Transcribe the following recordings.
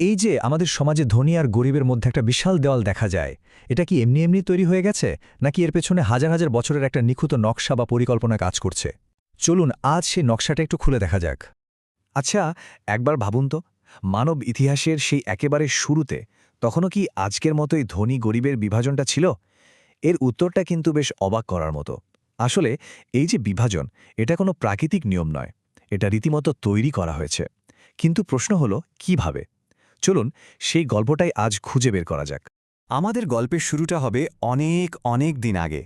এই যে আমাদের সমাজে ধনী আর গরিবের মধ্যে একটা বিশাল দেওয়াল দেখা যায়, এটা কি এমনি এমনি তৈরি হয়ে গেছে? নাকি এর পেছনে হাজার হাজার বছরের একটা নিখুঁত নকশা বা পরিকল্পনা কাজ করছে? চলুন, আজ সেই নকশাটা একটু খুলে দেখা যাক। আচ্ছা একবার ভাবুন তো, মানব ইতিহাসের সেই একেবারে শুরুতে তখনও কি আজকের মতোই ধনী গরিবের বিভাজনটা ছিল? এর উত্তরটা কিন্তু বেশ অবাক করার মতো। আসলে, এই যে বিভাজন, এটা কোনো প্রাকৃতিক নিয়ম নয়, এটা রীতিমতো তৈরি করা হয়েছে। কিন্তু প্রশ্ন হলো, কীভাবে? চলুন সেই গল্পটাই আজ খুঁজে বের করা যাক। আমাদের গল্পের শুরুটা হবে অনেক অনেক দিন আগে।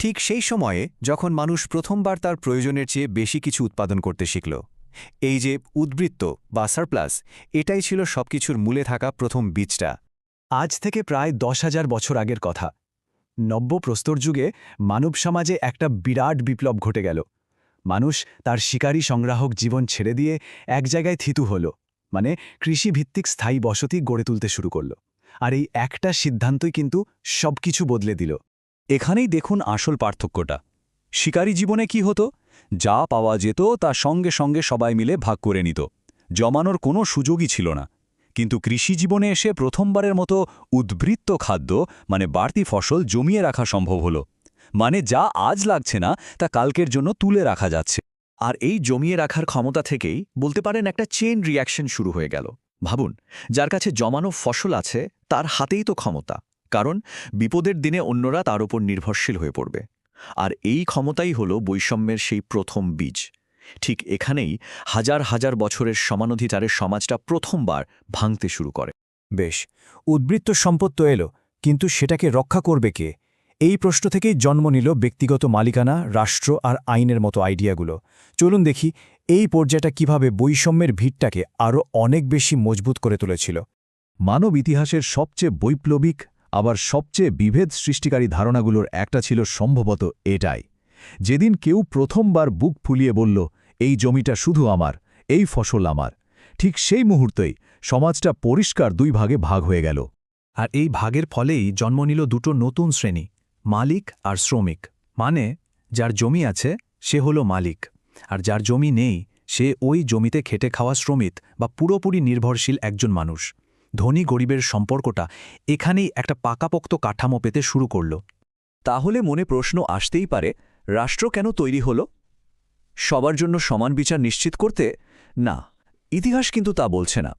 ঠিক সেই সময়ে যখন মানুষ প্রথমবার তার প্রয়োজনের চেয়ে বেশি কিছু উৎপাদন করতে শিখল। এই যে উদ্বৃত্ত বা সারপ্লাস, এটাই ছিল সবকিছুর মূলে থাকা প্রথম বীজটা। আজ থেকে প্রায় দশ হাজার বছর আগের কথা। নব্য প্রস্তর যুগে মানব সমাজে একটা বিরাট বিপ্লব ঘটে গেল। মানুষ তার শিকারী সংগ্রাহক জীবন ছেড়ে দিয়ে এক জায়গায় থিতু হল। মানে কৃষিভিত্তিক স্থায়ী বসতি গড়ে তুলতে শুরু করল। আর এই একটা সিদ্ধান্তই কিন্তু সবকিছু বদলে দিল। এখানেই দেখুন আসল পার্থক্যটা। শিকারী জীবনে কি হতো? যা পাওয়া যেত তা সঙ্গে সঙ্গে সবাই মিলে ভাগ করে নিত। জমানোর কোনো সুযোগই ছিল না। কিন্তু কৃষি জীবনে এসে প্রথমবারের মতো উদ্বৃত্ত খাদ্য মানে বাড়তি ফসল জমিয়ে রাখা সম্ভব হলো। মানে যা আজ লাগছে না, তা কালকের জন্য তুলে রাখা যাচ্ছে। আর এই জমিয়ে রাখার ক্ষমতা থেকেই বলতে পারেন একটা চেইন রিয়াকশন শুরু হয়ে গেল। ভাবুন, যার কাছে জমানো ফসল আছে, তার হাতেই তো ক্ষমতা। কারণ, বিপদের দিনে অন্যরা তার উপর নির্ভরশীল হয়ে পড়বে। আর এই ক্ষমতাই হল বৈষম্যের সেই প্রথম বীজ। ঠিক এখানেই হাজার হাজার বছরের সমানধিচারের সমাজটা প্রথমবার ভাঙতে শুরু করে। বেশ, উদ্বৃত্ত সম্পদ তো এলো, কিন্তু সেটাকে রক্ষা করবে কে? এই প্রশ্ন থেকেই জন্ম নিল ব্যক্তিগত মালিকানা, রাষ্ট্র আর আইনের মতো আইডিয়াগুলো। চলুন দেখি এই পর্যায়টা কীভাবে বৈষম্যের ভিড়টাকে আরও অনেক বেশি মজবুত করে তুলেছিল। মানব ইতিহাসের সবচেয়ে বৈপ্লবিক, আবার সবচেয়ে বিভেদ সৃষ্টিকারী ধারণাগুলোর একটা ছিল সম্ভবত এটাই। যেদিন কেউ প্রথমবার বুক ফুলিয়ে বলল, এই জমিটা শুধু আমার, এই ফসল আমার। ঠিক সেই মুহূর্তেই সমাজটা পরিষ্কার দুই ভাগে ভাগ হয়ে গেল। আর এই ভাগের ফলেই জন্ম নিল দুটো নতুন শ্রেণি। মালিক আর শ্রমিক। মানে যার জমি আছে, সে হলো মালিক। আর যার জমি নেই, সে ওই জমিতে খেটে খাওয়া শ্রমিক বা পুরোপুরি নির্ভরশীল একজন মানুষ। ধনী গরিবের সম্পর্কটা এখানেই একটা পাকাপোক্ত কাঠামো পেতে শুরু করল। তাহলে মনে প্রশ্ন আসতেই পারে, রাষ্ট্র কেন তৈরি হল? সবার জন্য সমান বিচার নিশ্চিত করতে? না, ইতিহাস কিন্তু তা বলছে না।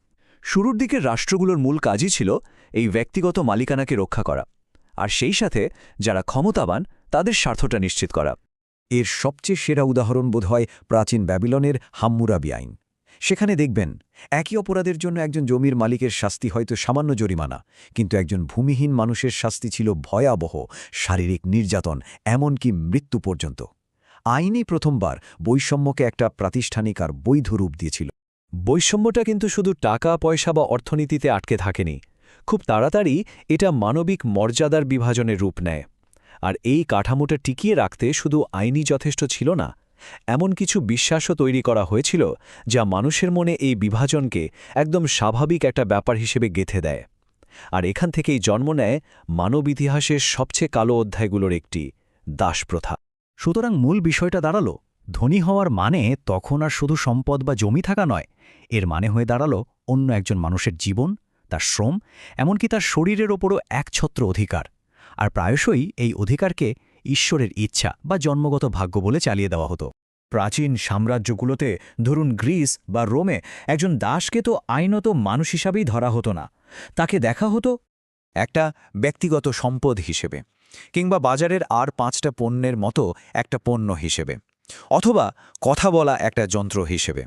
শুরুর দিকে রাষ্ট্রগুলোর মূল কাজই ছিল এই ব্যক্তিগত মালিকানাকে রক্ষা করা। আর সেই সাথে যারা ক্ষমতাবান, তাদের স্বার্থটা নিশ্চিত করা। এর সবচেয়ে সেরা উদাহরণ বোধ হয় প্রাচীন ব্যাবিলনের হাম্মুরাবি আইন। সেখানে দেখবেন, একই অপরাধের জন্য একজন জমির মালিকের শাস্তি হয়তো সামান্য জরিমানা, কিন্তু একজন ভূমিহীন মানুষের শাস্তি ছিল ভয়াবহ, শারীরিক নির্যাতন, এমনকি মৃত্যু পর্যন্ত। আইনই প্রথমবার বৈষম্যকে একটা প্রাতিষ্ঠানিক আর বৈধ রূপ দিয়েছিল। বৈষম্যটা কিন্তু শুধু টাকা, পয়সা বা অর্থনীতিতে আটকে থাকেনি। খুব তাড়াতাড়ি এটা মানবিক মর্যাদার বিভাজনের রূপ নেয়। আর এই কাঠামোটা টিকিয়ে রাখতে শুধু আইনই যথেষ্ট ছিল না, এমন কিছু বিশ্বাসও তৈরি করা হয়েছিল যা মানুষের মনে এই বিভাজনকে একদম স্বাভাবিক একটা ব্যাপার হিসেবে গেথে দেয়। আর এখান থেকেই জন্ম নেয় মানব ইতিহাসের সবচেয়ে কালো অধ্যায়গুলোর একটি দাসপ্রথা সুতরাং মূল বিষয়টা দাঁড়াল, ধনী হওয়ার মানে তখন আর শুধু সম্পদ বা জমি থাকা নয়, এর মানে হয়ে দাঁড়াল অন্য একজন মানুষের জীবন তার শ্রম, এমনকি তার শরীরের ওপরও একছত্র অধিকার। আর প্রায়শই এই অধিকারকে ঈশ্বরের ইচ্ছা বা জন্মগত ভাগ্য বলে চালিয়ে দেওয়া হতো। প্রাচীন সাম্রাজ্যগুলোতে, ধরুন গ্রিস বা রোমে, একজন দাসকে তো আইনত মানুষ হিসাবেই ধরা হতো না। তাকে দেখা হতো একটা ব্যক্তিগত সম্পদ হিসেবে, কিংবা বাজারের আর পাঁচটা পণ্যের মতো একটা পণ্য হিসেবে, অথবা কথা বলা একটা যন্ত্র হিসেবে।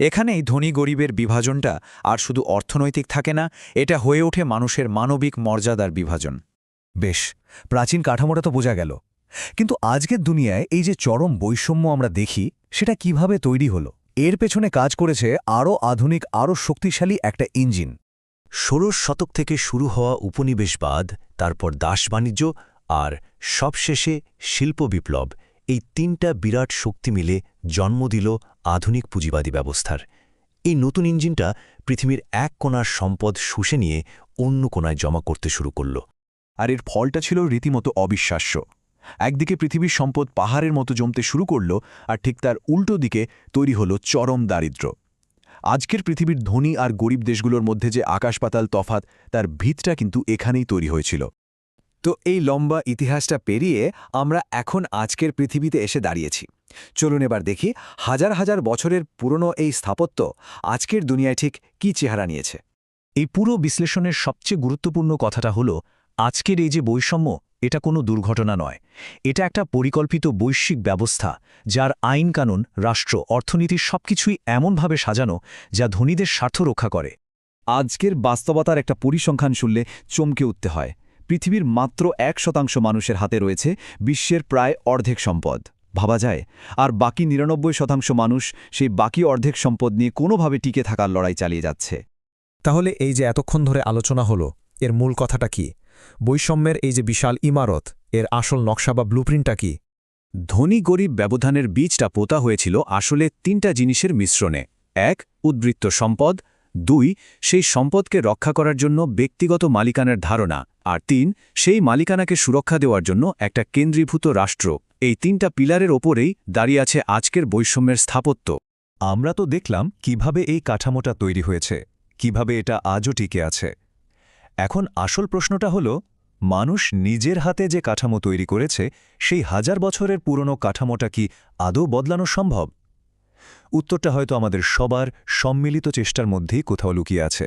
এখানেই ধনী গরিবের বিভাজনটা আর শুধু অর্থনৈতিক থাকে না, এটা হয়ে ওঠে মানুষের মানবিক মর্যাদার বিভাজন। বেশ, প্রাচীন কাঠামোটা তো বোঝা গেল। কিন্তু আজকের দুনিয়ায় এই যে চরম বৈষম্য আমরা দেখি, সেটা কীভাবে তৈরি হলো? এর পেছনে কাজ করেছে আরও আধুনিক, আরও শক্তিশালী একটা ইঞ্জিন। ষোড়শ শতক থেকে শুরু হওয়া উপনিবেশবাদ, তারপর দাস বাণিজ্য আর সবশেষে শিল্প বিপ্লব এই তিনটা বিরাট শক্তি মিলে জন্ম দিল আধুনিক পুঁজিবাদী ব্যবস্থার। এই নতুন ইঞ্জিনটা পৃথিবীর এক কোণার সম্পদ শুষে নিয়ে অন্য কোণায় জমা করতে শুরু করল। আর এর ফলটা ছিল রীতিমতো অবিশ্বাস্য। একদিকে পৃথিবীর সম্পদ পাহাড়ের মতো জমতে শুরু করল, আর ঠিক তার উল্টো দিকে তৈরি হল চরম দারিদ্র্য। আজকের পৃথিবীর ধনী আর গরিব দেশগুলোর মধ্যে যে আকাশপাতাল তফাত তার ভিতটা কিন্তু এখানেই তৈরি হয়েছিল। তো এই লম্বা ইতিহাসটা পেরিয়ে আমরা এখন আজকের পৃথিবীতে এসে দাঁড়িয়েছি। চলুন এবার দেখি হাজার হাজার বছরের পুরনো এই স্থাপত্য আজকের দুনিয়ায় ঠিক কী চেহারা নিয়েছে। এই পুরো বিশ্লেষণের সবচেয়ে গুরুত্বপূর্ণ কথাটা হল, আজকের এই যে বৈষম্য, এটা কোনো দুর্ঘটনা নয়। এটা একটা পরিকল্পিত বৈশ্বিক ব্যবস্থা, যার আইন কানুন, রাষ্ট্র, অর্থনীতি সবকিছুই এমনভাবে সাজানো যা ধনীদের স্বার্থ রক্ষা করে। আজকের বাস্তবতার একটা পরিসংখ্যান শুনলে চমকে উঠতে হয়। পৃথিবীর মাত্র এক শতাংশ মানুষের হাতে রয়েছে বিশ্বের প্রায় অর্ধেক সম্পদ। ভাবা যায়। আর বাকি নিরানব্বই শতাংশ মানুষ সেই বাকি অর্ধেক সম্পদ নিয়ে কোনোভাবে টিকে থাকার লড়াই চালিয়ে যাচ্ছে। তাহলে এই যে এতক্ষণ ধরে আলোচনা হলো এর মূল কথাটা কি? বৈষম্যের এই যে বিশাল ইমারত এর আসল নকশা বা ব্লুপ্রিন্টটা কি? ধনী গরিব ব্যবধানের বীজটা পোতা হয়েছিল আসলে তিনটা জিনিসের মিশ্রণে। এক উদ্বৃত্ত সম্পদ। দুই সেই সম্পদকে রক্ষা করার জন্য ব্যক্তিগত মালিকানার ধারণা। আর তিন, সেই মালিকানাকে সুরক্ষা দেওয়ার জন্য একটা কেন্দ্রীভূত রাষ্ট্র। এই তিনটা পিলারের ওপরেই দাঁড়িয়ে আছে আজকের বৈষম্যের স্থাপত্য। আমরা তো দেখলাম কীভাবে এই কাঠামোটা তৈরি হয়েছে, কীভাবে এটা আজও টিকে আছে। এখন আসল প্রশ্নটা হল, মানুষ নিজের হাতে যে কাঠামো তৈরি করেছে, সেই হাজার বছরের পুরনো কাঠামোটা কি আদৌ বদলানো সম্ভব? উত্তরটা হয়তো আমাদের সবার সম্মিলিত চেষ্টার মধ্যেই কোথাও লুকিয়ে আছে।